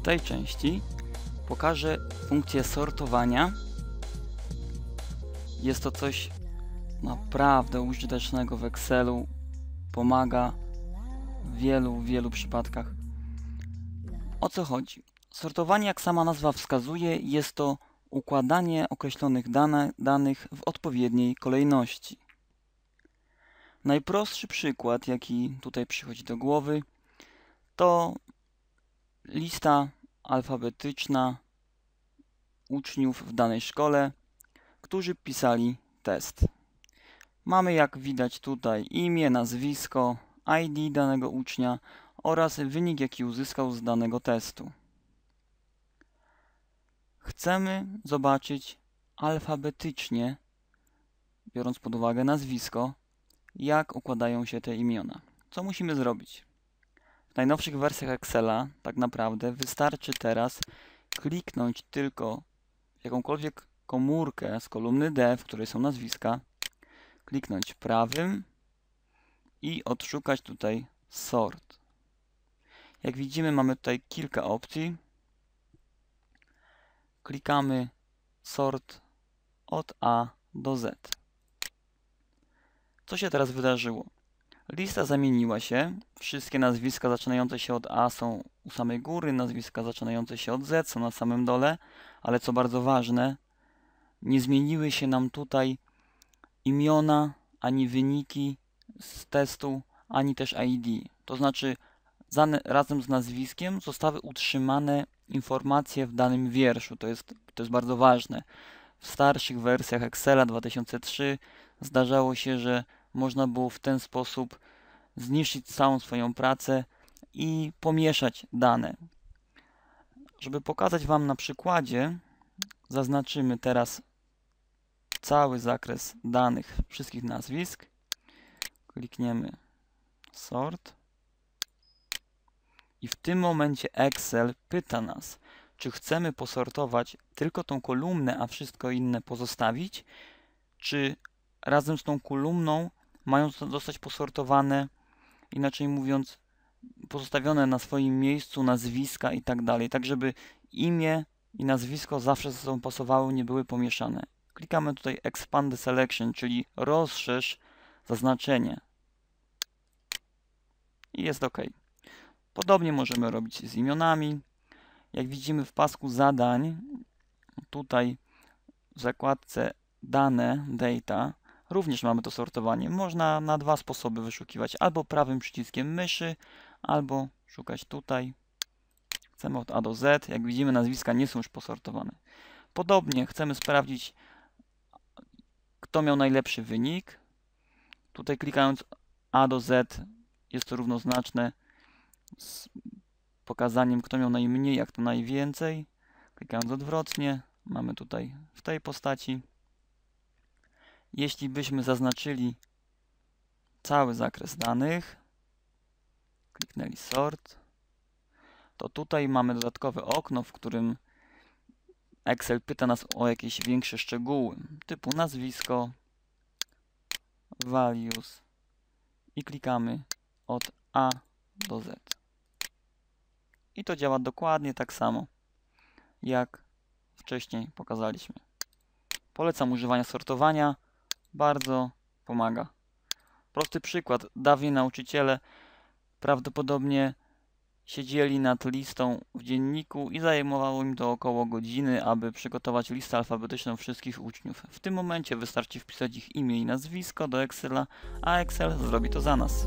tej części pokażę funkcję sortowania. Jest to coś naprawdę użytecznego w Excelu. Pomaga w wielu, wielu przypadkach. O co chodzi? Sortowanie, jak sama nazwa wskazuje, jest to układanie określonych dane, danych w odpowiedniej kolejności. Najprostszy przykład, jaki tutaj przychodzi do głowy, to lista alfabetyczna uczniów w danej szkole, którzy pisali test. Mamy jak widać tutaj imię, nazwisko, ID danego ucznia oraz wynik jaki uzyskał z danego testu. Chcemy zobaczyć alfabetycznie, biorąc pod uwagę nazwisko, jak układają się te imiona. Co musimy zrobić? Najnowszych wersjach Excela tak naprawdę wystarczy teraz kliknąć tylko jakąkolwiek komórkę z kolumny D, w której są nazwiska, kliknąć prawym i odszukać tutaj sort. Jak widzimy mamy tutaj kilka opcji. Klikamy sort od A do Z. Co się teraz wydarzyło? Lista zamieniła się. Wszystkie nazwiska zaczynające się od A są u samej góry, nazwiska zaczynające się od Z są na samym dole, ale co bardzo ważne, nie zmieniły się nam tutaj imiona, ani wyniki z testu, ani też ID. To znaczy, razem z nazwiskiem zostały utrzymane informacje w danym wierszu. To jest, to jest bardzo ważne. W starszych wersjach Excela 2003 zdarzało się, że można było w ten sposób zniszczyć całą swoją pracę i pomieszać dane. Żeby pokazać Wam na przykładzie, zaznaczymy teraz cały zakres danych wszystkich nazwisk. Klikniemy Sort. I w tym momencie Excel pyta nas, czy chcemy posortować tylko tą kolumnę, a wszystko inne pozostawić, czy razem z tą kolumną mają zostać posortowane, inaczej mówiąc, pozostawione na swoim miejscu nazwiska i tak dalej, tak żeby imię i nazwisko zawsze ze sobą pasowały, nie były pomieszane. Klikamy tutaj Expand the Selection, czyli rozszerz zaznaczenie. I jest OK. Podobnie możemy robić z imionami. Jak widzimy w pasku zadań, tutaj w zakładce dane, data, również mamy to sortowanie. Można na dwa sposoby wyszukiwać, albo prawym przyciskiem myszy, albo szukać tutaj. Chcemy od A do Z. Jak widzimy nazwiska nie są już posortowane. Podobnie chcemy sprawdzić, kto miał najlepszy wynik. Tutaj klikając A do Z jest to równoznaczne z pokazaniem, kto miał najmniej, jak to najwięcej. Klikając odwrotnie, mamy tutaj w tej postaci. Jeśli byśmy zaznaczyli cały zakres danych, kliknęli sort, to tutaj mamy dodatkowe okno, w którym Excel pyta nas o jakieś większe szczegóły, typu nazwisko, values i klikamy od A do Z. I to działa dokładnie tak samo, jak wcześniej pokazaliśmy. Polecam używania sortowania, bardzo pomaga. Prosty przykład. Dawniej nauczyciele prawdopodobnie siedzieli nad listą w dzienniku i zajmowało im to około godziny, aby przygotować listę alfabetyczną wszystkich uczniów. W tym momencie wystarczy wpisać ich imię i nazwisko do Excela, a Excel zrobi to za nas.